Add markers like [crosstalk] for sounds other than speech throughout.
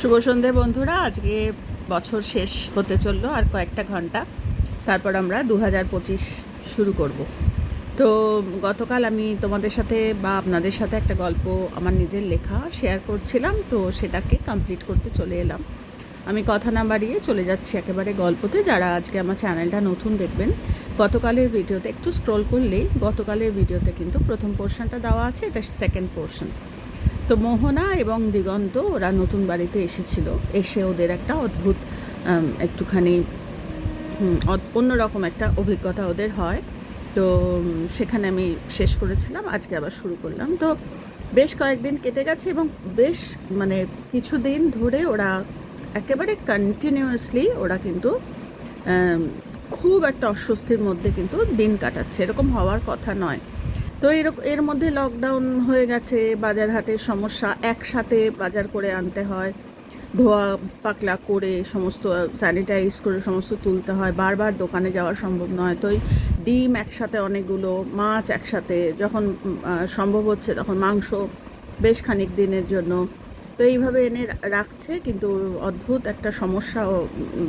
শুভ সন্ধে বন্ধুরা। আজকে বছর শেষ হতে চলল আর কয়েকটা ঘণ্টা। তারপর আমরা দু হাজার পঁচিশ শুরু করব। তো গতকাল আমি তোমাদের সাথে বা আপনাদের সাথে একটা গল্প আমার নিজের লেখা শেয়ার করছিলাম, তো সেটাকে কমপ্লিট করতে চলে এলাম। আমি কথা না বাড়িয়ে চলে যাচ্ছি একেবারে গল্পতে। যারা আজকে আমার চ্যানেলটা নতুন দেখবেন, গতকালের ভিডিওতে একটু স্ক্রল করলেই গতকালের ভিডিওতে কিন্তু প্রথম পোর্শনটা দেওয়া আছে, এটা সেকেন্ড পোর্শন তো মোহনা এবং দিগন্ত, ওরা নতুন বাড়িতে এসেছিল। এসে ওদের একটা অদ্ভুত একটুখানি অন্যরকম একটা অভিজ্ঞতা ওদের হয়। তো সেখানে আমি শেষ করেছিলাম, আজকে আবার শুরু করলাম। তো, বেশ কয়েকদিন কেটে গেছে এবং বেশ মানে কিছুদিন ধরে ওরা একেবারে কন্টিনিউয়াসলি ওরা কিন্তু খুব একটা অস্বস্তির মধ্যে কিন্তু দিন কাটাচ্ছে। এরকম হওয়ার কথা নয়। তো এরকম এর মধ্যে লকডাউন হয়ে গেছে বাজার হাটের সমস্যা, একসাথে বাজার করে আনতে হয়। ধোয়া পাকলা করে সমস্ত স্যানিটাইজ করে সমস্ত তুলতে হয়। বারবার দোকানে যাওয়া সম্ভব নয়। তো ডিম একসাথে অনেকগুলো, মাছ একসাথে, যখন সম্ভব হচ্ছে তখন মাংস বেশ খানিক দিনের জন্য। তো এইভাবে এনে রাখছে, কিন্তু অদ্ভুত একটা সমস্যা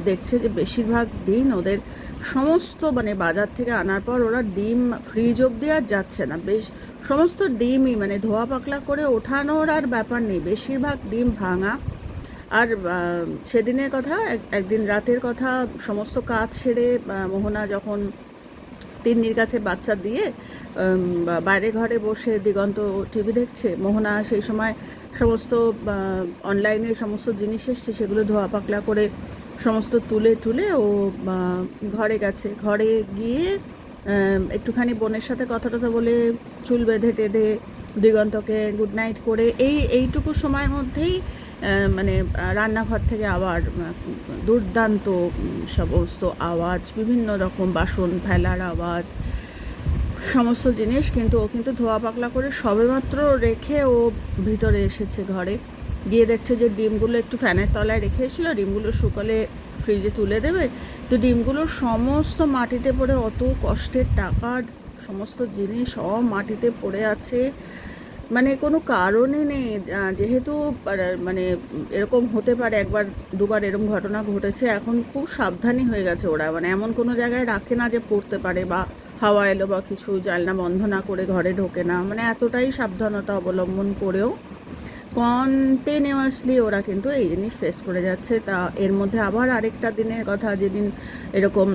দেখছে যে বেশিরভাগ দিন ওদের সমস্ত মানে বাজার থেকে আনার পর ওরা ডিম ফ্রিজ অব্দি আর যাচ্ছে না। বেশ, সমস্ত ডিমই মানে ধোয়া পাকলা করে ওঠানোর আর ব্যাপার নেই। বেশিরভাগ ডিম ভাঙা। আর সেদিনের কথা একদিন রাতের কথা, সমস্ত কাজ সেরে মোহনা যখন তিন্নির কাছে বাচ্চা দিয়ে বাইরে ঘরে বসে দিগন্ত টিভি দেখছে, মোহনা সেই সময় সমস্ত অনলাইনে সমস্ত জিনিস এসছে, সেগুলো ধোয়া পাকলা করে সমস্ত তুলে তুলে ও ঘরে গেছে। ঘরে গিয়ে একটুখানি বোনের সাথে কথা টথা বলে চুল বেঁধে টেঁধে দিগন্তকে গুড নাইট করে এই, এইটুকু সময়ের মধ্যেই মানে রান্নাঘর থেকে আবার দুর্দান্ত সমস্ত আওয়াজ, বিভিন্ন রকম বাসন, ফেলার আওয়াজ সমস্ত জিনিস, কিন্তু ও কিন্তু ধোয়া পাকলা করে সবেমাত্র রেখে ও ভিতরে এসেছে ঘরে। গিয়ে দেখছে যে ডিমগুলো একটু ফ্যানের তলায় রেখে এসেছিল ডিমগুলো শুকালে ফ্রিজে তুলে দেবে। তো ডিমগুলো সমস্ত মাটিতে পড়ে, অত কষ্টের টাকার সমস্ত জিনিস সব মাটিতে পড়ে আছে। মানে কোনো কারণই নেই। যেহেতু মানে এরকম হতে পারে, একবার, দুবার এরকম ঘটনা ঘটেছে, এখন খুব সাবধানী হয়ে গেছে ওরা। মানে এমন কোনো জায়গায় রাখে না যে পড়তে পারে বা হাওয়া এলো বা কিছু জানলা বন্ধ না করে ঘরে ঢোকে না। মানে এতটাই সাবধানতা অবলম্বন করেও কন্টিনিউয়াসলি ওরা কিন্তু এই জিনিস ফেস করে যাচ্ছে। তা এর মধ্যে আবার আরেকটা দিনের কথা, যেদিন এরকম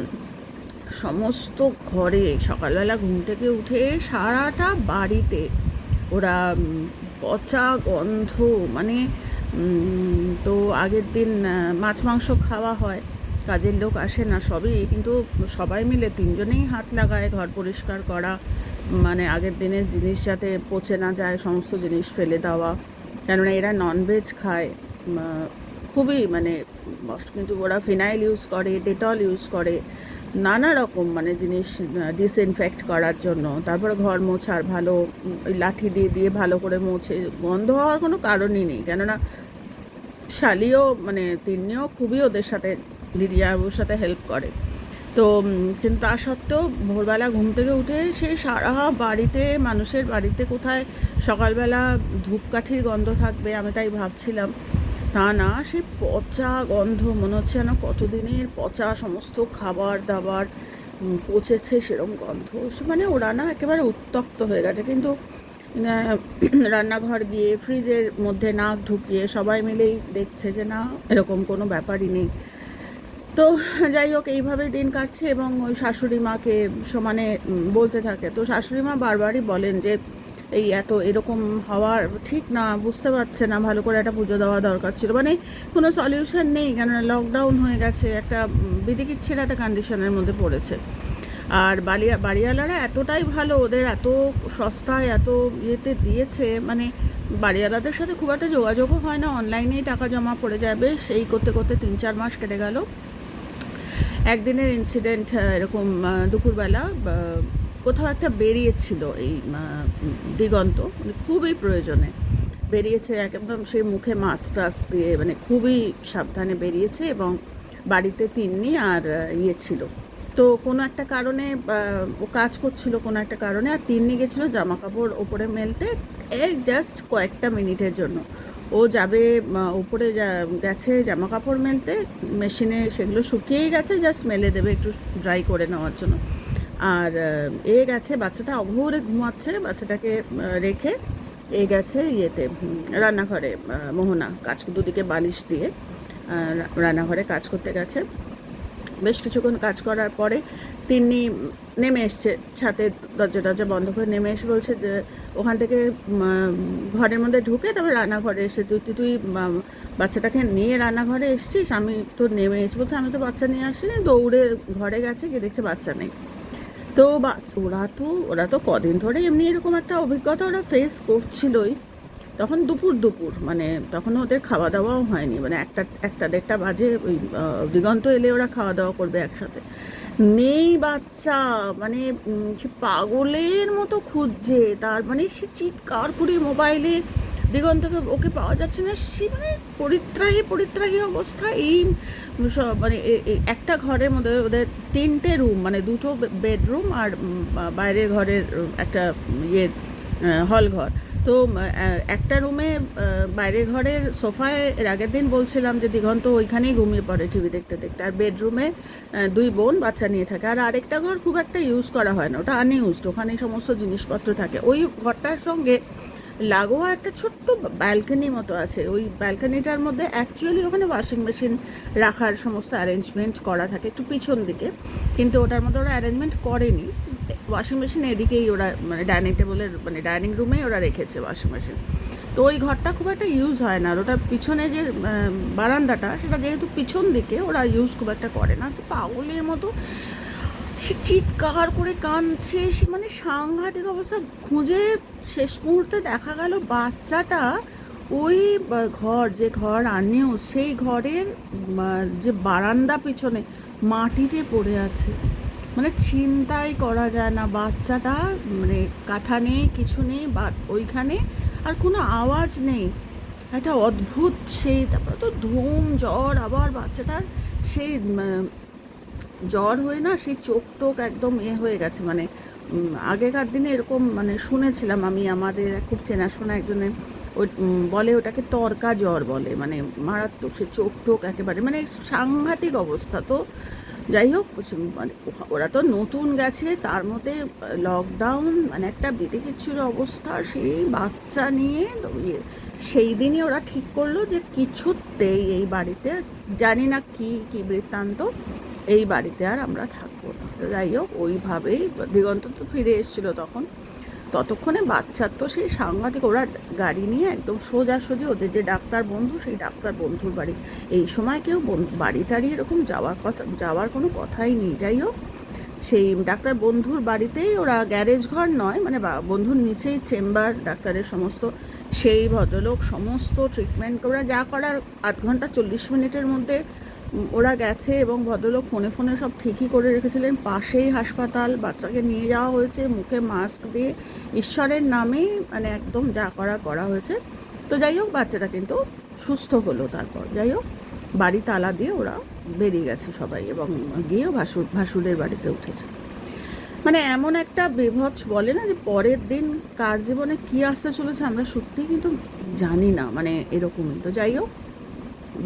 সমস্ত ঘরে সকালবেলা ঘুম থেকে উঠে সারাটা বাড়িতে ওরা পচা গন্ধ মানে তো আগের দিন মাছ মাংস খাওয়া হয়। কাজের লোক আসে না, সবই কিন্তু সবাই মিলে তিনজনেই হাত লাগায়, ঘর পরিষ্কার করা মানে আগের দিনের জিনিস যাতে পচে না যায়, সমস্ত জিনিস ফেলে দেওয়া। কেননা এরা ননভেজ খায় খুবই মানে কিন্তু ওরা ফিনাইল ইউজ করে ডেটল ইউজ করে, নানা রকম মানে জিনিস ডিসইনফেক্ট করার জন্য। তারপরে ঘর মোছার ভালো, ওই লাঠি দিয়ে দিয়ে ভালো করে মোছে, গন্ধ হওয়ার কোনো কারণই নেই। কেননা শালিও মানে তিনিও খুবই ওদের সাথে দিদিয়াবুর সাথে হেল্প করে। তো কিন্তু তা সত্ত্বেও ভোরবেলা ঘুম থেকে উঠে সেই সারা বাড়িতে, মানুষের বাড়িতে কোথায় সকালবেলা ধূপকাঠির গন্ধ থাকবে আমি তাই ভাবছিলাম। তা না, সে পচা গন্ধ, মনে হচ্ছে যেন কতদিনের পচা সমস্ত খাবার দাবার পচেছে সেরকম গন্ধ। মানে ওরা না একেবারে উত্তক্ত হয়ে গেছে। কিন্তু [clears throat] রান্নাঘর গিয়ে ফ্রিজের মধ্যে নাক ঢুকিয়ে সবাই মিলেই দেখছে যে না, এরকম কোনো ব্যাপারই নেই। তো যাই হোক, এইভাবেই দিন কাটছে এবং ওই শাশুড়ি মাকে সমানে বলতে থাকে। তো শাশুড়ি মা বারবারই বলেন যে, এই এত এরকম হওয়ার ঠিক না, বুঝতে পারছে না, ভালো করে একটা পুজো দেওয়া দরকার ছিল। মানে কোনো সলিউশন নেই, কেননা লকডাউন হয়ে গেছে, একটা বিদিকিচ্ছির একটা কন্ডিশনের মধ্যে পড়েছে। আর বালিয়া, বাড়িওয়ালারা এতটাই ভালো, ওদের এত সস্তায় এত ইয়েতে দিয়েছে মানে বাড়িওয়ালাদের সাথে খুব একটা যোগাযোগও হয় না অনলাইনেই টাকা জমা পড়ে যায়। বেশ, এই করতে করতে তিন চার মাস কেটে গেল। একদিনের ইনসিডেন্ট এরকম দুপুরবেলা কোথাও একটা বেরিয়েছিল এই দিগন্ত মানে খুবই প্রয়োজনে। বেরিয়েছে একদম সেই মুখে মাস্ক টাস্ক দিয়ে মানে খুবই সাবধানে বেরিয়েছে এবং বাড়িতে তিন্নি আর ইয়ে ছিল। তো কোনো একটা কারণে ও কাজ করছিল কোনো একটা কারণে, আর তিন্নি গেছিল জামা কাপড় ওপরে মেলতে, এই জাস্ট কয়েকটা মিনিটের জন্য। ও যাবে উপরে গেছে জামা কাপড় মেলতে, মেশিনে সেগুলো শুকিয়েই গেছে জাস্ট মেলে দেবে একটু ড্রাই করে নেওয়ার জন্য। আর এ গেছে, বাচ্চাটা অঘোরে ঘুমাচ্ছে, বাচ্চাটাকে রেখে এ গেছে ইয়েতে রান্নাঘরে মোহনা, কাজ দুদিকে বালিশ দিয়ে রান্নাঘরে কাজ করতে গেছে। বেশ কিছুক্ষণ কাজ করার পরে তিনি নেমে এসছে, ছাতে দরজা টরজা বন্ধ করে নেমে এসে বলছে যে ওখান থেকে ঘরের মধ্যে ঢুকে তারপর রান্নাঘরে এসে, তুই তুই বাচ্চাটাকে নিয়ে রান্নাঘরে এসছিস? আমি তো নেমে এসে বলছে, আমি তো বাচ্চা নিয়ে আসিনি, দৌড়ে ঘরে গেছে, গিয়ে দেখছে বাচ্চা নেই। তো ওরা তো ওরা তো কদিন ধরে এমনি এরকম একটা অভিজ্ঞতা ওরা ফেস করছিলই। তখন দুপুর দুপুর মানে তখন ওদের খাওয়া দাওয়াও হয়নি। মানে একটা একটা দেড়টা বাজে, ওই দিগন্ত এলে ওরা খাওয়া দাওয়া করবে একসাথে। নেই বাচ্চা মানে সে পাগলের মতো খুঁজছে। তার মানে সে চিৎকার করে মোবাইলে দিগন্তকে ওকে পাওয়া যাচ্ছে না। সে মানে পরিত্রাহী পরিত্রাহী অবস্থা। এই মানে একটা ঘরের মধ্যে ওদের তিনটে রুম মানে দুটো বেডরুম আর বাইরের ঘরের একটা ইয়ে হল ঘর। তো একটা রুমে বাইরের ঘরের সোফায় এর আগের দিন বলছিলাম যে দিগন্ত ওইখানেই ঘুমিয়ে পড়ে টিভি দেখতে দেখতে। আর বেডরুমে দুই বোন, বাচ্চা নিয়ে থাকে। আর আরেকটা ঘর খুব একটা ইউজ করা হয় না, ওটা আনইউজড ওখানে সমস্ত জিনিসপত্র থাকে। ওই ঘরটার সঙ্গে লাগোয়া একটা ছোট্ট ব্যালকনি মতো আছে। ওই ব্যালকনিটার মধ্যে অ্যাকচুয়ালি ওখানে ওয়াশিং মেশিন রাখার সমস্ত অ্যারেঞ্জমেন্ট করা থাকে একটু পিছন দিকে। কিন্তু ওটার মধ্যে ওরা অ্যারেঞ্জমেন্ট করেনি। ওয়াশিং মেশিন এদিকেই ওরা মানে ডাইনিং টেবিলের মানে ডাইনিং রুমেই ওরা রেখেছে ওয়াশিং মেশিন তো ওই ঘরটা খুব একটা ইউজ হয় না আর ওটার পিছনে যে বারান্দাটা, সেটা যেহেতু পিছন দিকে ওরা ইউজ খুব একটা করে না। তো পাগলের মতো সে চিৎকার করে কাঁদছে, সে মানে সাংঘাতিক অবস্থা। খুঁজে শেষ মুহূর্তে দেখা গেল বাচ্চাটা ওই ঘর, যে ঘর আনিউজ সেই ঘরের যে বারান্দা পিছনে মাটিতে পড়ে আছে। মানে চিন্তাই করা যায় না, বাচ্চাটা মানে কাঁথা নেই, কিছু নেই, বা ওইখানে আর কোনো আওয়াজ নেই। একটা অদ্ভুত সেই, তারপরে তো ধুম, জ্বর, আবার বাচ্চাটার সেই জ্বর হয়ে না সেই চোখ টোক একদম এ হয়ে গেছে। মানে আগেকার দিনে এরকম মানে শুনেছিলাম আমি, আমাদের খুব চেনাশোনা একজনের ওই বলে ওটাকে তরকা জ্বর বলে। মানে মারাত্মক সে চোখ টোক একেবারে মানে সাংঘাতিক অবস্থা তো। যাই হোক মানে ওরা তো নতুন গেছে, তার মধ্যে লকডাউন মানে একটা বেঁধে কিচ্ছুর অবস্থা সেই বাচ্চা নিয়ে ইয়ে সেই দিনই ওরা ঠিক করল যে কিছুতেই এই বাড়িতে, জানি না কি কি বৃত্তান্ত, এই বাড়িতে আর আমরা থাকব না। যাই হোক, ওইভাবেই দিগন্ত তো ফিরে এসেছিল তখন। ততক্ষণে বাচ্চার তো সেই সাংঘাতিক, ওরা গাড়ি নিয়ে একদম সোজাসুজি ওদের যে ডাক্তার বন্ধু, সেই ডাক্তার বন্ধুর বাড়ি। এই সময় কেউ বাড়ি টাড়ি এরকম যাওয়ার কথা, যাওয়ার কোনো কথাই নেই। যাই হোক, সেই ডাক্তার বন্ধুর বাড়িতেই ওরা গ্যারেজ ঘর নয় মানে বন্ধুর নিচেই চেম্বার, ডাক্তারের সমস্ত সেই ভদ্রলোক, সমস্ত ট্রিটমেন্ট ওরা যা করার আধ ঘণ্টা চল্লিশ মিনিটের মধ্যে ওরা গেছে এবং ভদ্রলোক ফোনে ফোনে সব ঠিকই করে রেখেছিলেন। পাশেই হাসপাতাল, বাচ্চাকে নিয়ে যাওয়া হয়েছে, মুখে মাস্ক দিয়ে। ঈশ্বরের নামেই মানে একদম যা করা করা হয়েছে। তো যাই হোক, বাচ্চাটা কিন্তু সুস্থ হলো তারপর। যাই হোক, বাড়ি তালা দিয়ে ওরা বেরিয়ে গেছে সবাই এবং গিয়েও ভাসুর, ভাসুরের বাড়িতে উঠেছে। মানে এমন একটা বিভৎস বলে না যে পরের দিন কার জীবনে কী আসতে চলেছে আমরা সত্যিই কিন্তু জানি না মানে এরকমই। তো যাই হোক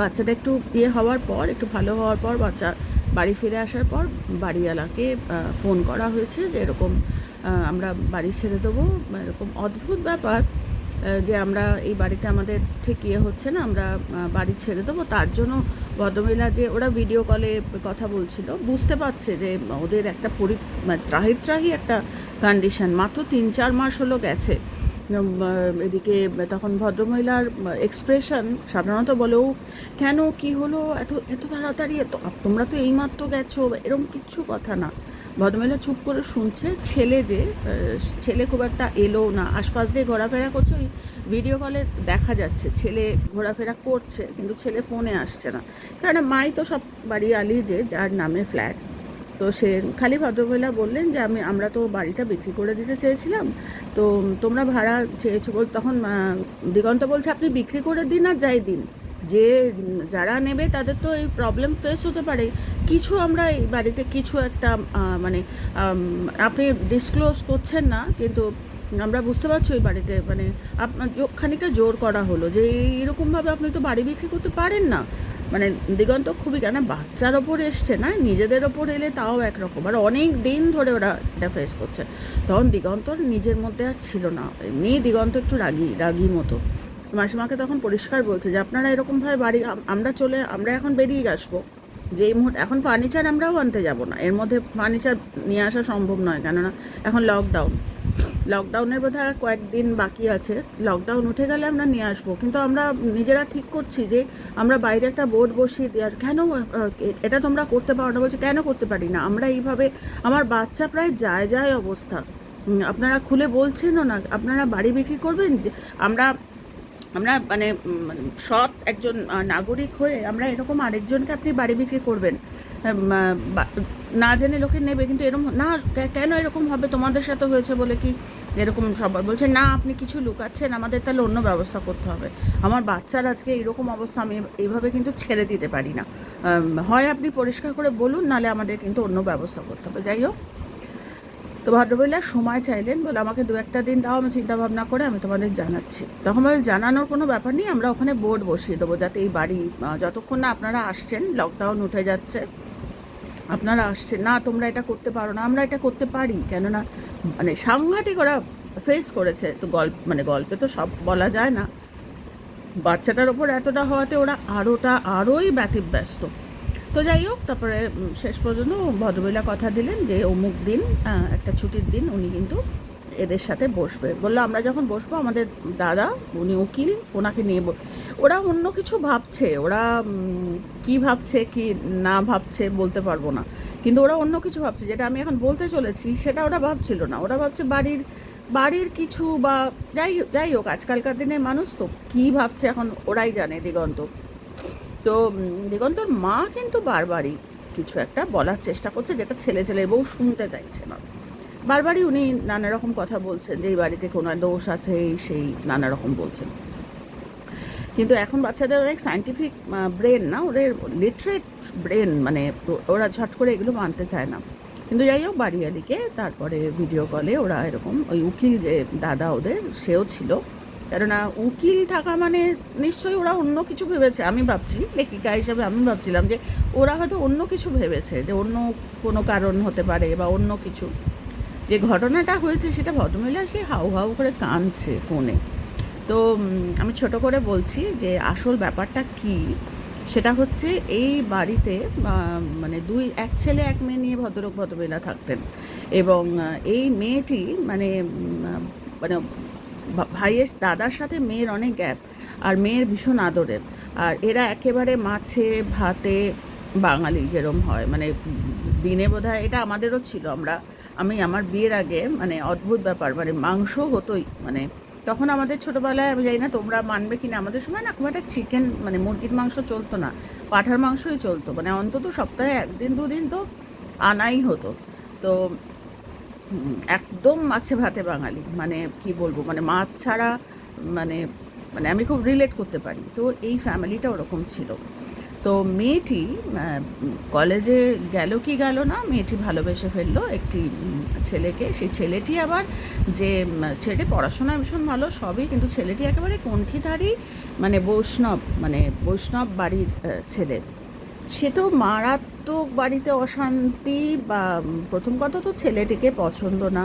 বাচ্চাটা একটু ইয়ে হওয়ার পর, একটু ভালো হওয়ার পর, বাচ্চা বাড়ি ফিরে আসার পর বাড়িওয়ালাকে ফোন করা হয়েছে যে এরকম আমরা বাড়ি ছেড়ে দেবো। এরকম অদ্ভুত ব্যাপার যে আমরা এই বাড়িতে আমাদের ঠিক ইয়ে হচ্ছে না, আমরা বাড়ি ছেড়ে দেবো। তার জন্য ভদ্রমহিলা যে ওরা ভিডিও কলে কথা বলছিল, বুঝতে পারছে যে ওদের একটা পরি মানে ত্রাহি ত্রাহি একটা কন্ডিশন মাত্র তিন চার মাস হলো গেছে। এদিকে তখন ভদ্রমহিলার এক্সপ্রেশন সাধারণত বলেও, কেন? কি হলো? এত এত তাড়াতাড়ি? এত, তোমরা তো এইমাত্র গেছো? এরকম কিচ্ছু কথা না। ভদ্রমহিলা চুপ করে শুনছে, ছেলে যে ছেলে খুব একটা এলো না। আশপাশ দিয়ে ঘোরাফেরা করছে ভিডিও কলে দেখা যাচ্ছে। ছেলে ঘোরাফেরা করছে, কিন্তু ছেলে ফোনে আসছে না। কারণ মাই তো সব বাড়ি আলি যে, যার নামে ফ্ল্যাট তো সে খালি ভদ্রমহিলা বললেন যে আমি, আমরা তো বাড়িটা বিক্রি করে দিতে চেয়েছিলাম। তো তোমরা ভাড়া চেয়েছো বল, তখন দিগন্ত বলছে, আপনি বিক্রি করে দিন আর যাই দিন। যে, যারা নেবে তাদের তো এই প্রবলেম ফেস হতে পারে। কিছু আমরা এই বাড়িতে কিছু একটা মানে আপনি ডিসক্লোজ করছেন না, কিন্তু আমরা বুঝতে পারছি ওই বাড়িতে মানে আপনার খানিকটা জোর করা হলো। যে এইরকমভাবে আপনি তো বাড়ি বিক্রি করতে পারেন না। মানে দিগন্ত খুবই কেন, বাচ্চার ওপর এসছে না, নিজেদের ওপর এলে তাও একরকম। আর অনেক দিন ধরে ওরা এটা ফেস করছে। তখন দিগন্তর নিজের মধ্যে আর ছিল না। এমনি দিগন্ত একটু রাগি রাগি মতো। মাসিমাকে তখন পরিষ্কার বলছে যে, আপনারা এরকমভাবে বাড়ি আমরা চলে, আমরা এখন বেরিয়ে আসব। যে এই মুহূর্তে, এখন ফার্নিচার আমরাও আনতে যাব না। এর মধ্যে ফার্নিচার নিয়ে আসা সম্ভব নয়। কেননা এখন লকডাউন লকডাউনের বোধহয় আর কয়েকদিন বাকি আছে। লকডাউন উঠে গেলে আমরা নিয়ে আসব। কিন্তু আমরা নিজেরা ঠিক করছি যে আমরা বাইরে একটা বোর্ড বসিয়ে দিই আর কেন এটা তোমরা করতে পারো না, বলছে কেন করতে পারি না? আমরা এইভাবে, আমার বাচ্চা প্রায় যায় যায় অবস্থা। আপনারা খুলে বলছেনও না, আপনারা বাড়ি বিক্রি করবেন? আমরা আমরা মানে সৎ একজন নাগরিক হয়ে আমরা এরকম আরেকজনকে আপনি বাড়ি বিক্রি করবেন। না জেনে লোকে নেবে, কিন্তু এরকম না কেন এরকম হবে? তোমাদের সাথে হয়েছে বলে কি এরকম সবাই বলছে, না, আপনি কিছু লুকাচ্ছেন, আমাদের তাহলে অন্য ব্যবস্থা করতে হবে। আমার বাচ্চার আজকে এরকম অবস্থা, আমি এইভাবে কিন্তু ছেড়ে দিতে পারি না। হয় আপনি পরিষ্কার করে বলুন নালে আমাদের কিন্তু অন্য ব্যবস্থা করতে হবে। যাই হোক, তো ভদ্রমহিলা সময় চাইলেন বলে আমাকে দু একটা দিন দাও, আমি চিন্তা ভাবনা করে আমি তোমাদের জানাচ্ছি। তখন বলে, জানানোর কোনো ব্যাপার নেই, আমরা ওখানে বোর্ড বসিয়ে দেবো, যাতে এই বাড়ি যতক্ষণ না আপনারা আসছেন লকডাউন উঠে যাচ্ছে আপনারা আসছে না, তোমরা এটা করতে পারো না, আমরা এটা করতে পারি। কেননা মানে সাংঘাতিক ওরা ফেস করেছে। তো গল্প মানে গল্পে তো সব বলা যায় না। বাচ্চাটার ওপর এতটা হওয়াতে ওরা আরোটা, আরোই ব্যতিব্যস্ত। তো যাই হোক, তারপরে শেষ পর্যন্ত ভদ্রমহিলা কথা দিলেন যে, অমুক দিন একটা ছুটির দিন উনি কিন্তু এদের সাথে বসবে। বলল, আমরা যখন বসবো, আমাদের দাদা, উনি উকিল, ওনাকে নিয়ে ওরা অন্য কিছু ভাবছে। ওরা কি ভাবছে, কি না ভাবছে বলতে পারব না। কিন্তু ওরা অন্য কিছু ভাবছে। যেটা আমি এখন বলতে চলেছি, সেটা ওরা ভাবছিল না। ওরা ভাবছে বাড়ির বাড়ির কিছু বা যাই যাই হোক, আজকালকার দিনের মানুষ তো কী ভাবছে এখন ওরাই জানে দিগন্ত। তো দিগন্তর মা কিন্তু বারবারই কিছু একটা বলার চেষ্টা করছে, যেটা ছেলে ছেলের বউ শুনতে চাইছে না। বারবারই উনি নানা রকম কথা বলছেন যে এই বাড়িতে কোনো দোষ আছে, এই সেই নানা রকম বলছেন। কিন্তু এখন বাচ্চাদের অনেক সায়েন্টিফিক ব্রেন না, ওদের লিটারেট ব্রেন মানে ওরা ঝট করে এগুলো মানতে চায় না। কিন্তু যাই হোক, বাড়িয়ালিকে তারপরে ভিডিও কলে ওরা এরকম ওই উকিল যে দাদা ওদের, সেও ছিল। কেননা উকিল থাকা মানে নিশ্চয়ই ওরা অন্য কিছু ভেবেছে। আমি ভাবছি, লেখিকা হিসাবে আমি ভাবছিলাম যে ওরা হয়তো অন্য কিছু ভেবেছে, যে অন্য কোনো কারণ হতে পারে বা অন্য কিছু। যে ঘটনাটা হয়েছে সেটা ভদ্রমহিলা সে হাউ হাউ করে কাঁদছে ফোনে। তো আমি ছোট করে বলছি যে আসল ব্যাপারটা কি? সেটা হচ্ছে এই বাড়িতে মানে দুই, এক ছেলে, এক মেয়ে নিয়ে ভদ্রলোক, ভদ্রমহিলা থাকতেন। এবং এই মেয়েটি মানে মানে ভাইয়ের দাদার সাথে মেয়ের অনেক গ্যাপ, আর মেয়ের ভীষণ আদরের। আর এরা একেবারে মাছে, ভাতে বাঙালি যেরম হয়। মানে দিনে বোধহয় এটা আমাদেরও ছিল আমরা। আমি আমার বিয়ের আগে মানে অদ্ভুত ব্যাপার মানে মাংস হতোই মানে তখন আমাদের ছোটোবেলায় আমি জানি না তোমরা মানবে কি না আমাদের সময় না খুব একটা চিকেন মানে মুরগির মাংস চলতো না, পাঠার মাংসই চলতো মানে অন্তত সপ্তাহে একদিন দুদিন তো আনাই হতো। তো একদম মাছে ভাতে বাঙালি মানে কি বলব মানে মাছ ছাড়া মানে মানে আমি খুব রিলেট করতে পারি। তো এই ফ্যামিলিটা ওরকম ছিল। তো মেয়েটি কলেজে গেল কি গেল না, মেয়েটি ভালোবেসে ফেলল একটি ছেলেকে। সেই ছেলেটি আবার যে ছেলেটি পড়াশোনায় ভীষণ ভালো, সবই, কিন্তু ছেলেটি একেবারে কণ্ঠিধারী মানে বৈষ্ণব মানে বৈষ্ণব বাড়ির ছেলে। সে তো মারাত্মক বাড়িতে অশান্তি বা প্রথম কথা তো ছেলেটিকে পছন্দ না।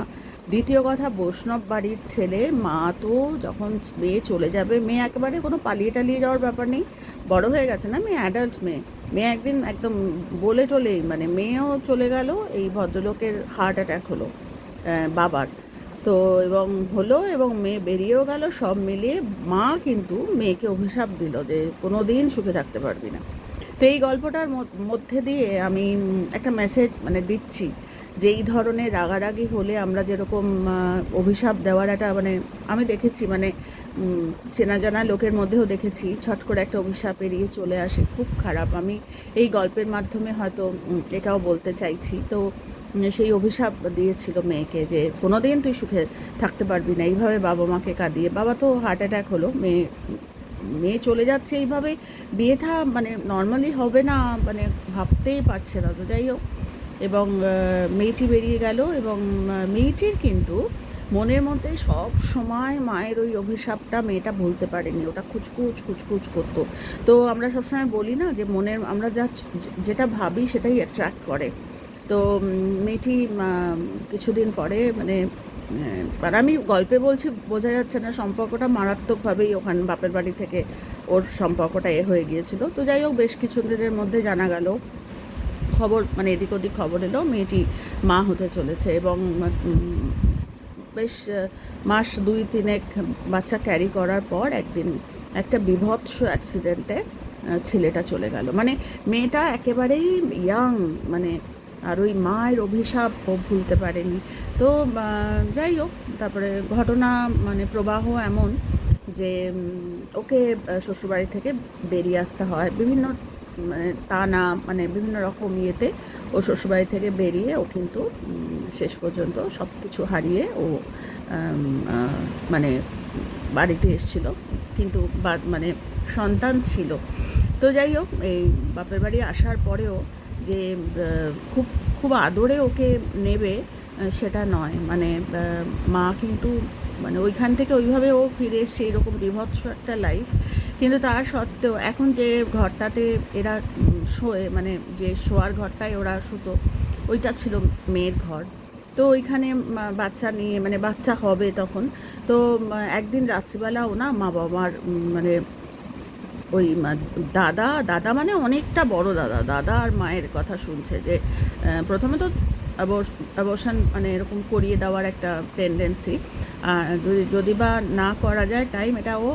দ্বিতীয় কথা, বৈষ্ণব বাড়ির ছেলে, মা তো যখন মেয়ে চলে যাবে, মেয়ে একেবারে কোনো পালিয়ে টালিয়ে যাওয়ার ব্যাপার নেই। বড় হয়ে গেছে না মেয়ে? অ্যাডাল্ট মেয়ে। মেয়ে একদিন একদম বলে টলেই মানে মেয়েও চলে গেল, এই ভদ্রলোকের হার্ট অ্যাটাক হলো বাবার। তো এবং হলো এবং মেয়ে বেরিয়েও গেল, সব মিলিয়ে মা কিন্তু মেয়েকে অভিশাপ দিল যে কোনো দিন সুখে থাকতে পারবি না। তো এই গল্পটার মধ্যে দিয়ে আমি একটা মেসেজ মানে দিচ্ছি। যে এই ধরনের রাগারাগি হলে আমরা যেরকম অভিশাপ দেওয়ার একটা মানে আমি দেখেছি মানে চেনা জানা লোকের মধ্যেও দেখেছি, ছট করে একটা অভিশাপ এড়িয়ে চলে আসে, খুব খারাপ। আমি এই গল্পের মাধ্যমে হয়তো এটাও বলতে চাইছি। তো সেই অভিশাপ দিয়েছিল মেয়েকে যে কোনো দিন তুই সুখে থাকতে পারবি না। এইভাবে বাবা মাকে কাঁদিয়ে, বাবা তো হার্ট অ্যাটাক হলো, মেয়ে মেয়ে চলে যাচ্ছে এইভাবে বিয়েটা মানে নর্মালি হবে না মানে ভাবতেই পারছে না। তো যাই হোক এবং মেয়েটি বেরিয়ে গেল এবং মেয়েটির কিন্তু মনের মধ্যে সব সময় মায়ের ওই অভিশাপটা মেয়েটা ভুলতে পারেনি। ওটা খুচকুচ খুচকুচ করতো। তো আমরা সবসময় বলি না যে মনের, আমরা যা যেটা ভাবি সেটাই অ্যাট্রাক্ট করে। তো মেয়েটি কিছুদিন পরে মানে আর আমি গল্পে বলছি, বোঝা যাচ্ছে না সম্পর্কটা মারাত্মকভাবেই ওখান বাপের বাড়ি থেকে ওর সম্পর্কটা এ হয়ে গিয়েছিল। তো যাই হোক, বেশ কিছু দিনের মধ্যে জানা গেল। খবর মানে এদিক ওদিক খবর এলো মেয়েটি মা হতে চলেছে এবং বেশ মাস দুই তিনেক বাচ্চা ক্যারি করার পর একদিন একটা বিভৎস অ্যাক্সিডেন্টে ছেলেটা চলে গেল। মানে মেয়েটা একেবারেই ইয়াং মানে আর ওই মায়ের অভিশাপ ভুলতে পারেনি। তো যাই হোক, তারপরে ঘটনা মানে প্রবাহ এমন যে ওকে শ্বশুরবাড়ি থেকে বেরিয়ে আসতে হয়। বিভিন্ন মানে তা না মানে বিভিন্ন রকম ইয়েতে ও শ্বশুরবাড়ি থেকে বেরিয়ে ও কিন্তু শেষ পর্যন্ত সব কিছু হারিয়ে ও মানে বাড়িতে এসেছিল। কিন্তু মানে সন্তান ছিল। তো যাই হোক, এই বাপের বাড়ি আসার পরেও যে খুব খুব আদরে ওকে নেবে সেটা নয়। মানে মা কিন্তু মানে ওইখান থেকে ওইভাবে ও ফিরে এসছে এরকম বিভৎস একটা লাইফ কিন্তু তার সত্ত্বেও এখন যে ঘরটাতে এরা শোয়ে মানে যে শোয়ার ঘরটায় ওরা শুতো, ওইটা ছিল মেয়ের ঘর। তো ওইখানে বাচ্চা নিয়ে মানে বাচ্চা হবে তখন। তো একদিন রাত্রিবেলাও না মা বাবার মানে ওই দাদা দাদা মানে অনেকটা বড় দাদা। দাদা আর মায়ের কথা শুনছে যে প্রথমে তো অবসান মানে এরকম করিয়ে দেওয়ার একটা টেন্ডেন্সি আর যদি যদি বা না করা যায় টাইম এটা ও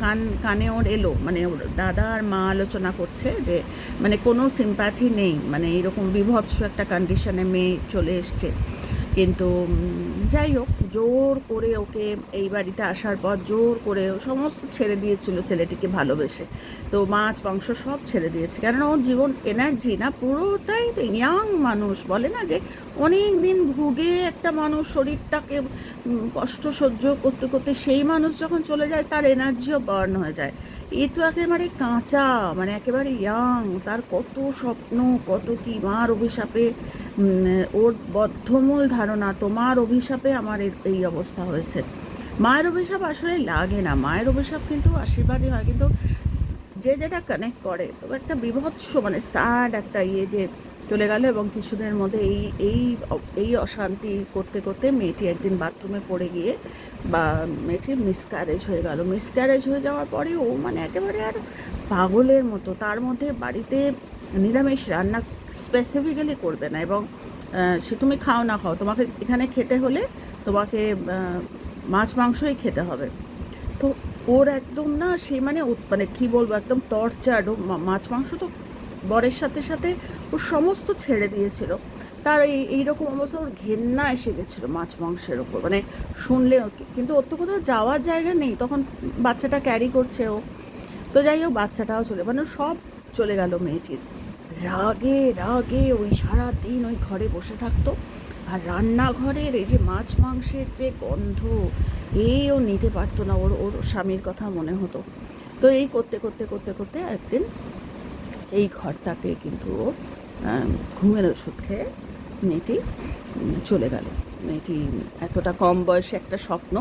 কান, কানে ওর এলো। মানে ওর দাদা আর মা আলোচনা করছে যে মানে কোনো সিম্প্যাথি নেই। মানে এরকম বিভৎস একটা কন্ডিশনে মেয়ে চলে এসছে। কিন্তু যাই হোক, জোর করে ওকে এই বাড়িতে আসার পর জোর করে সমস্ত ছেড়ে দিয়েছিল ছেলেটিকে ভালোবেসে। তো মাছ, মাংস সব ছেড়ে দিয়েছে। কেননা ওর জীবন এনার্জি না, পুরোটাই ইয়াং মানুষ। বলে না যে অনেক দিন ভুগে একটা মানুষ শরীরটাকে কষ্ট সহ্য করতে করতে সেই মানুষ যখন চলে যায়, তার এনার্জিও বার্ন হয়ে যায়। এ তো একেবারে কাঁচা মানে একেবারে ইয়াং তার কত স্বপ্ন, কত কি, মার অভিশাপে ওর বদ্ধমূল ধারণা, তোমার অভিশাপে আমার এই অবস্থা হয়েছে। মায়ের অভিশাপ আসলে লাগে না, মায়ের অভিশাপ কিন্তু আশীর্বাদই হয়, কিন্তু যে যেটা কানেক্ট করে তো একটা বিভৎস মানে স্যাড একটা ইয়ে যে চলে গেল এবং কিছুদিনের মধ্যে এই এই এই অশান্তি করতে করতে মেয়েটি একদিন বাথরুমে পড়ে গিয়ে বা মেয়েটির মিসক্যারেজ হয়ে গেল। মিসক্যারেজ হয়ে যাওয়ার পরে ও মানে একেবারে আর পাগলের মতো। তার মধ্যে বাড়িতে নিরামিষ রান্না স্পেসিফিক্যালি করবে না এবং সে তুমি খাও না খাও, তোমাকে এখানে খেতে হলে তোমাকে মাছ মাংসই খেতে হবে। তো ওর একদম না সে মানে মানে কী বলব, একদম টর্চার্ড ও। মাছ মাংস তো বরের সাথে সাথে ও সমস্ত ছেড়ে দিয়েছিল। তার এই এইরকম অবস্থা ওর ঘেন্না এসে গেছিল মাছ মাংসের ওপর। মানে শুনলে কিন্তু ওর তো কোথাও যাওয়ার জায়গা নেই। তখন বাচ্চাটা ক্যারি করছে ও। তো যাই হোক, বাচ্চাটাও চলে মানে সব চলে গেল মেয়েটির। রাগে রাগে ওই সারা দিন ওই ঘরে বসে থাকতো। আর রান্নাঘরের এই যে মাছ মাংসের যে গন্ধ এও নিতে পারতো না। ওর ওর স্বামীর কথা মনে হতো। তো এই করতে করতে করতে করতে একদিন এই ঘরটাতে কিন্তু ঘুমের ওষুধ খেয়ে মেয়েটি চলে গেল। মেয়েটি এতটা কম বয়সে একটা স্বপ্ন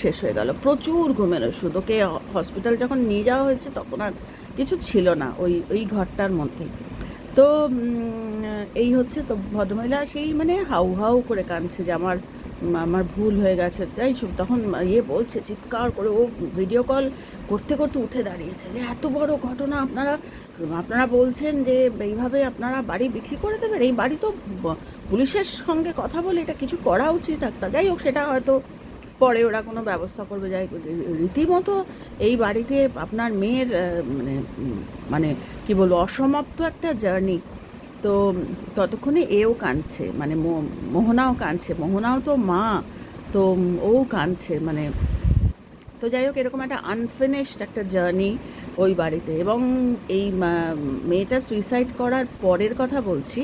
শেষ হয়ে গেল। প্রচুর ঘুমের ওষুধ। ওকে হসপিটাল যখন নিয়ে যাওয়া হয়েছে তখন আর কিছু ছিল না ওই ওই ঘরটার মধ্যে। তো এই হচ্ছে তো ভদ্রমহিলা সেই মানে হাউ হাউ করে কাঁদছে যে আমার আমার ভুল হয়ে গেছে। যাই তখন ইয়ে বলছে, চিৎকার করে, ও ভিডিও কল করতে করতে উঠে দাঁড়িয়েছে যে, এত বড় ঘটনা, আপনারা আপনারা বলছেন যে, এইভাবে আপনারা বাড়ি বিক্রি করে দেবেন? এই বাড়ি তো পুলিশের সঙ্গে কথা বলে এটা কিছু করা উচিত একটা। যাই হোক, সেটা হয়তো পরে ওরা কোনো ব্যবস্থা করবে। যাই রীতিমতো এই বাড়িতে আপনার মেয়ের মানে মানে কি বলব, অসমাপ্ত একটা জার্নি তো ততক্ষণে এও কাঁদছে মানে মোহনাও কাঁদছে, মোহনাও তো মা, তো ও কাঁদছে মানে তো যাই হোক, এরকম একটা আনফিনিশড একটা জার্নি ওই বাড়িতে এবং এই মেয়েটা সুইসাইড করার পরের কথা বলছি,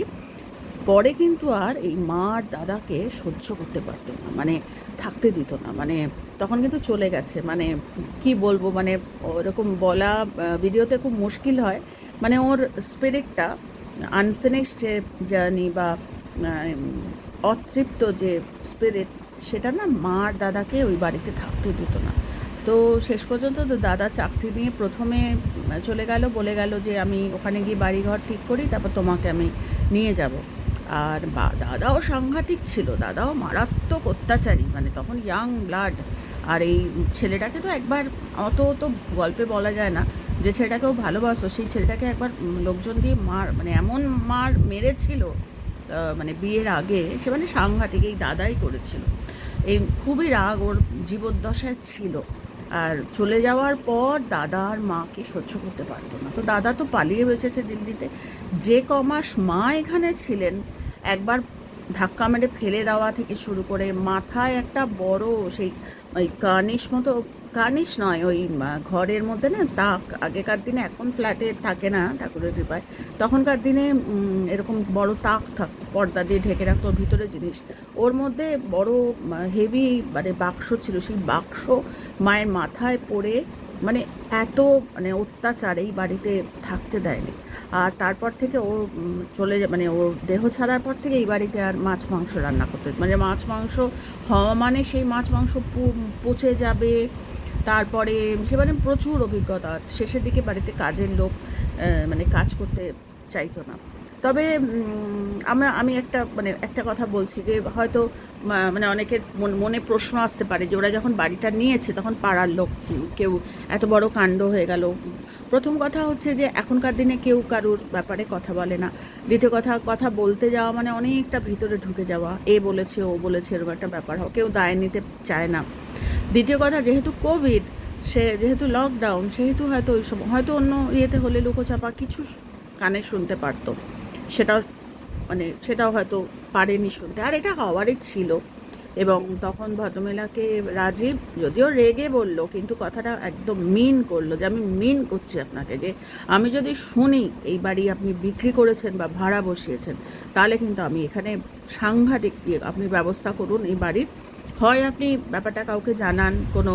পরে কিন্তু আর এই মা আর দাদাকে সহ্য করতে পারতো না মানে থাকতে দিত না মানে তখন কিন্তু চলে গেছে মানে কি বলব মানে ওরকম বলা ভিডিওতে খুব মুশকিল হয় মানে ওর স্পিরিটটা আনফিনিশড যে জার্নি বা অতৃপ্ত যে স্পিরিট সেটা না মা আর দাদাকে ওই বাড়িতে থাকতে দিত না। তো শেষ পর্যন্ত তো দাদা চাকরি নিয়ে প্রথমে চলে গেল, বলে গেল যে আমি ওখানে গিয়ে বাড়িঘর ঠিক করি, তারপর তোমাকে আমি নিয়ে যাব। আর বা, দাদাও সাংঘাতিক ছিল, দাদাও মারাত্মক অত্যাচারী মানে তখন ইয়াং ব্লাড আর এই ছেলেটাকে তো একবার অত তো গল্পে বলা যায় না। যে ছেলেটাকেও ভালোবাসো, সেই ছেলেটাকে একবার লোকজন দিয়ে মার মানে এমন মার মেরেছিল মানে বিয়ের আগে, সে মানে সাংঘাতিক, এই দাদাই করেছিল। এই খুবই রাগ ওর জীবদ্দশায় ছিল। আর চলে যাওয়ার পর দাদা আর মাকে সহ্য করতে পারতো না। তো দাদা তো পালিয়ে বেঁচেছে দিল্লিতে। যে কমাস মা এখানে ছিলেন, একবার ধাক্কা মেরে ফেলে দেওয়া থেকে শুরু করে মাথায় একটা বড় সেই, ওই কার্নিশ মতো কার্নিশ নয়, ওই ঘরের মধ্যে না তাক, আগেকার দিনে এখন ফ্ল্যাটে থাকে না ঠাকুরের কৃপায়। তখনকার দিনে এরকম বড় তাক থাক, পর্দা দিয়ে ঢেকে রাখতো ভিতরে জিনিস। ওর মধ্যে বড় হেভি মানে বাক্স ছিল, সেই বাক্স মায়ের মাথায় পড়ে মানে এত মানে অত্যাচার এই বাড়িতে থাকতে দেয়নি। আর তারপর থেকে ও চলে যায় মানে ওর দেহ ছাড়ার পর থেকে এই বাড়িতে আর মাছ মাংস রান্না করতে মানে মাছ মাংস হওয়া মানে সেই মাছ মাংস পচে যাবে তারপরে সে মানে প্রচুর অভিজ্ঞতা, শেষের দিকে বাড়িতে কাজের লোক মানে কাজ করতে চাইতো না। তবে আমরা, আমি একটা মানে একটা কথা বলছি যে হয়তো মানে অনেকের মন- প্রশ্ন আসতে পারে যে ওরা যখন বাড়িটা নিয়েছে তখন পাড়ার লোক কেউ এত বড় কাণ্ড হয়ে গেল। প্রথম কথা হচ্ছে যে এখনকার দিনে কেউ কারুর ব্যাপারে কথা বলে না। দ্বিতীয় কথা কথা বলতে যাওয়া মানে অনেকটা ভিতরে ঢুকে যাওয়া। এ বলেছে, ও বলেছে, এরকম একটা ব্যাপার হয় কেউ দায় নিতে চায় না। দ্বিতীয় কথা, যেহেতু কোভিড সে, যেহেতু লকডাউন সেহেতু হয়তো ওই সময় হয়তো অন্য ইয়েতে হলে লুকোচাপা কিছু কানে শুনতে পারতো। সেটাও মানে সেটাও হয়তো পারেনি শুনতে। আর এটা হওয়ারই ছিল। এবং তখন ভদ্রমেলাকে রাজীব যদিও রেগে বলল, কিন্তু কথাটা একদম মিন করল যে, আমি মিন করছি আপনাকে যে, আমি যদি শুনি এই বাড়ি আপনি বিক্রি করেছেন বা ভাড়া বসিয়েছেন, তাহলে কিন্তু আমি এখানে সাংঘাতিক ইয়ে আপনি ব্যবস্থা করুন এই বাড়ির। হয় আপনি ব্যাপারটা কাউকে জানান কোনো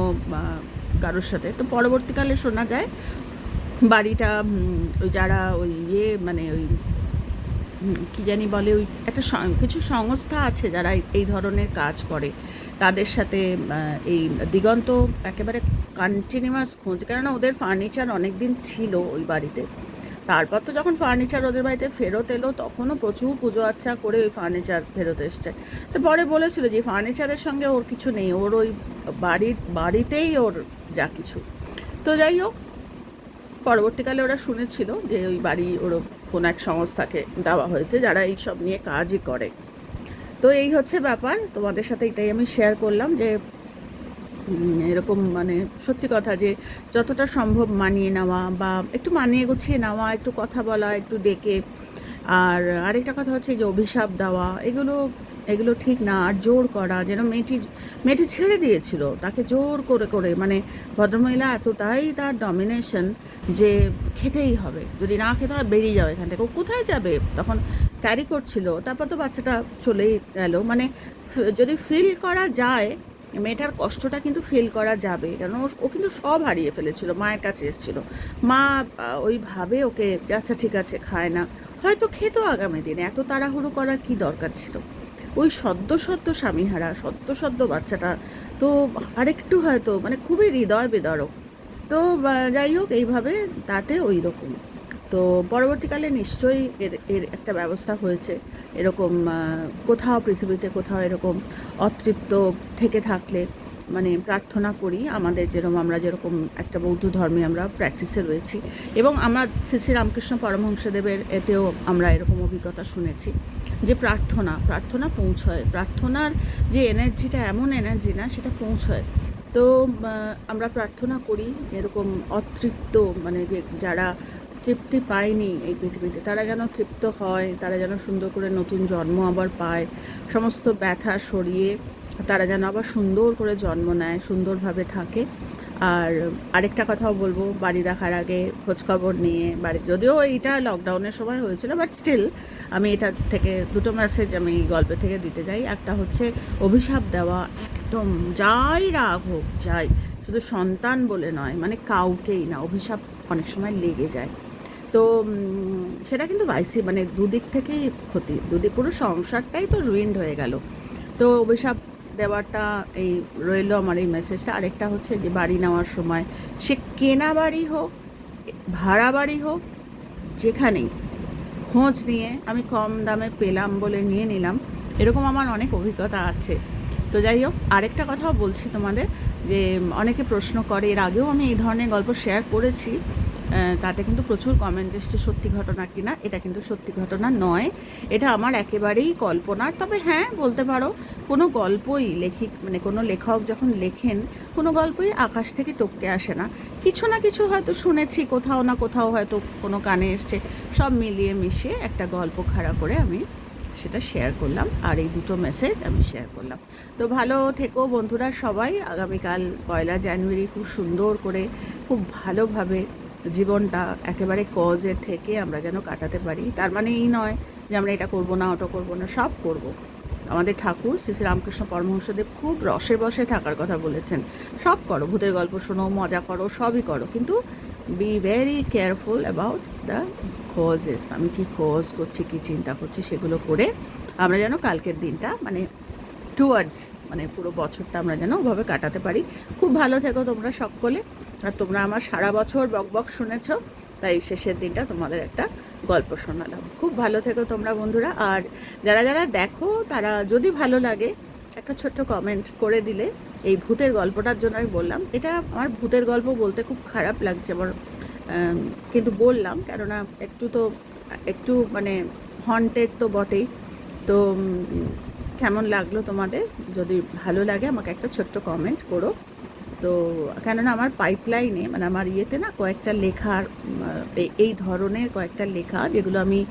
কারোর সাথে। তো পরবর্তীকালে শোনা যায়, বাড়িটা ওই যারা ওই ইয়ে মানে ওই কি জানি বলে, ওই একটা কিছু সংস্থা আছে যারা এই- ধরনের কাজ করে। তাদের সাথে এই দিগন্ত একেবারে কন্টিনিউয়াস খোঁজ, কেননা ওদের ফার্নিচার অনেক দিন ছিল ওই বাড়িতে। তারপর তো যখন ফার্নিচার ওদের বাড়িতে ফেরত এলো, তখনও প্রচুর পুজো আচ্ছা করে ওই ফার্নিচার ফেরত এসছে। তো পরে বলেছিল যে ফার্নিচারের সঙ্গে ওর কিছু নেই, ওর ওই বাড়ির, বাড়িতেই ওর যা কিছু। তো যাই হোক, পরবর্তীকালে ওরা শুনেছিল যে, ওই বাড়ি ওর কোনো এক সংস্থাকে দেওয়া হয়েছে যারা এইসব নিয়ে কাজই করে। তো এই হচ্ছে ব্যাপার। তোমাদের সাথে এটাই আমি শেয়ার করলাম যে এরকম মানে সত্যি কথা যে, যতটা সম্ভব মানিয়ে নেওয়া বা একটু মানিয়ে গুছিয়ে নেওয়া, একটু কথা বলা, একটু ডেকে। আর আরেকটা কথা হচ্ছে যে, অভিশাপ দেওয়া, এগুলো এগুলো ঠিক না, আর জোর করা, যেন মেয়েটি মেয়েটি ছেড়ে দিয়েছিল। তাকে জোর করে করে মানে ভদ্রমহিলা এতটাই তার ডমিনেশন যে খেতেই হবে। যদি না খেতে হয় বেরিয়ে যাবে এখান থেকে। ও কোথায় যাবে? তখন ক্যারি করছিল। তারপর তো বাচ্চাটা চলেই গেল। মানে যদি ফিল করা যায়, মেয়েটার কষ্টটা কিন্তু ফিল করা যাবে। কারণ ও- কিন্তু সব হারিয়ে ফেলেছিল। মায়ের কাছে এসেছিল। মা ওইভাবে ওকে আচ্ছা ঠিক আছে, খায় না। হয়তো খেত আগামী দিনে। এত তাড়াহুড়ো করার কি দরকার ছিল? ওই সদ্য সদ্য স্বামীহারা, সদ্য সদ্য বাচ্চাটা, তো আরেকটু হয়তো মানে খুবই হৃদয় বেদরক। তো যাই হোক, এইভাবে তাতে ওই রকম তো পরবর্তীকালে নিশ্চয়ই এর এর একটা ব্যবস্থা হয়েছে। এরকম কোথাও পৃথিবীতে কোথাও এরকম অতৃপ্ত থেকে থাকলে মানে প্রার্থনা করি, আমাদের যেরকম, আমরা যেরকম একটা বৌদ্ধ ধর্মে আমরা প্র্যাকটিসে রয়েছি। এবং আমরা শ্রী শ্রী রামকৃষ্ণ পরমহংসদেবের এতেও আমরা এরকম অভিজ্ঞতা শুনেছি। যে প্রার্থনা প্রার্থনা পৌঁছয়। প্রার্থনার যে এনার্জিটা, এমন এনার্জি না, সেটা পৌঁছয়। তো আমরা প্রার্থনা করি এরকম অতৃপ্ত মানে যে যারা তৃপ্তি পায়নি এই পৃথিবীতে, তারা যেন তৃপ্ত হয়, তারা যেন সুন্দর করে নতুন জন্ম আবার পায়, সমস্ত ব্যথা সরিয়ে তারা যেন আবার সুন্দর করে জন্ম নেয়, সুন্দরভাবে থাকে। আর আরেকটা কথাও বলব, বাড়ি দেখার আগে খোঁজখবর নিয়ে বাড়ি যদিও এইটা লকডাউনের সময় হয়েছিল বাট স্টিল আমি এটা থেকে দুটো মেসেজ আমি গল্পে থেকে দিতে চাই একটা হচ্ছে অভিশাপ দেওয়া, একদম যাই রাগ হোক, যাই। শুধু সন্তান বলে নয় মানে কাউকেই না, অভিশাপ অনেক সময় লেগে যায়। তো সেটা কিন্তু ভাইসি মানে দুদিক থেকেই ক্ষতি। দুদিক পুরো সংসারটাই তো রুইন্ড হয়ে গেল। তো অভিশাপ দেওয়ারটা এই রইল আমার এই মেসেজটা আরেকটা হচ্ছে যে, বাড়ি নেওয়ার সময় সে কেনা বাড়ি হোক, ভাড়া বাড়ি হোক, যেখানেই খোঁজ নিয়ে আমি কম দামে পেলাম বলে নিয়ে নিলাম, এরকম আমার অনেক অভিজ্ঞতা আছে। তো যাই হোক, আরেকটা কথাও বলছি তোমাদের যে, অনেকে প্রশ্ন করে, এর আগেও আমি এই ধরনের গল্প শেয়ার করেছি। তাতে কিন্তু প্রচুর কমেন্ট এসছে সত্যি ঘটনা কিনা, এটা কিন্তু সত্যি ঘটনা নয়। এটা আমার একেবারেই কল্পনার তবে হ্যাঁ বলতে পারো, কোনো গল্পই লেখিক মানে কোনো লেখক যখন লেখেন, কোনো গল্পই আকাশ থেকে টপকে আসে না। কিছু না কিছু হয়তো শুনেছি, কোথাও না কোথাও হয়তো কোনো কানে এসছে। সব মিলিয়ে মিশিয়ে একটা গল্প খাড়া করে আমি সেটা শেয়ার করলাম, আর এই দুটো মেসেজ আমি শেয়ার করলাম। তো ভালো থেকো বন্ধুরা সবাই। আগামীকাল পয়লা জানুয়ারি খুব সুন্দর করে, খুব ভালোভাবে জীবনটা একেবারে কজে থেকে আমরা যেন কাটাতে পারি। তার মানে এই নয় যে আমরা এটা করব না, ওটা করব না, সব করব। আমাদের ঠাকুর শ্রী রামকৃষ্ণ পরমহংসদেব খুব রসে বসে থাকার কথা বলেছেন। সব করো, ভূতের গল্প শোনো, মজা করো, সবই করো। কিন্তু be very careful about the causes আমি কি কজ করছি, কি চিন্তা করছি, সেগুলো করে আমরা যেন কালকের দিনটা মানে টুয়ার্ডস মানে পুরো বছরটা আমরা যেন ওভাবে কাটাতে পারি। খুব ভালো থেকো তোমরা সকলে। আর তোমরা আমার সারা বছর বক বক শুনেছো, তাই শেষের দিনটা তোমাদের একটা গল্প শোনালাম। খুব ভালো থেকো তোমরা বন্ধুরা। আর যারা যারা দেখো, তারা যদি ভালো লাগে, একটা ছোট্ট কমেন্ট করে দিলে এই ভূতের গল্পটার জন্য আমি বললাম। এটা আমার ভূতের গল্প বলতে খুব খারাপ লাগছে আমার কিন্তু বললাম। কেননা একটু তো, একটু মানে হন্টেড তো বটেই। তো কেমন লাগল তোমাদের? যদি ভালো লাগে, আমাকে একটা ছোট্ট কমেন্ট করো। তো, কেননা আমার পাইপলাইনে মানে আমার ইয়েতে না কয়েকটা লেখার এই- ধরনের কয়েকটা লেখা যেগুলো আমি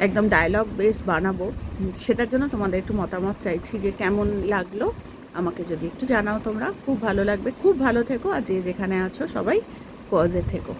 একদম ডায়লগ বেস বানাবো। সেটার জন্য তোমাদের একটু মতামত চাইছি যে কেমন লাগল? আমাকে যদি একটু জানাও তোমরা। খুব ভালো লাগবে। খুব ভালো থেকো আর যে যেখানে আছো সবাই কজে থেকো।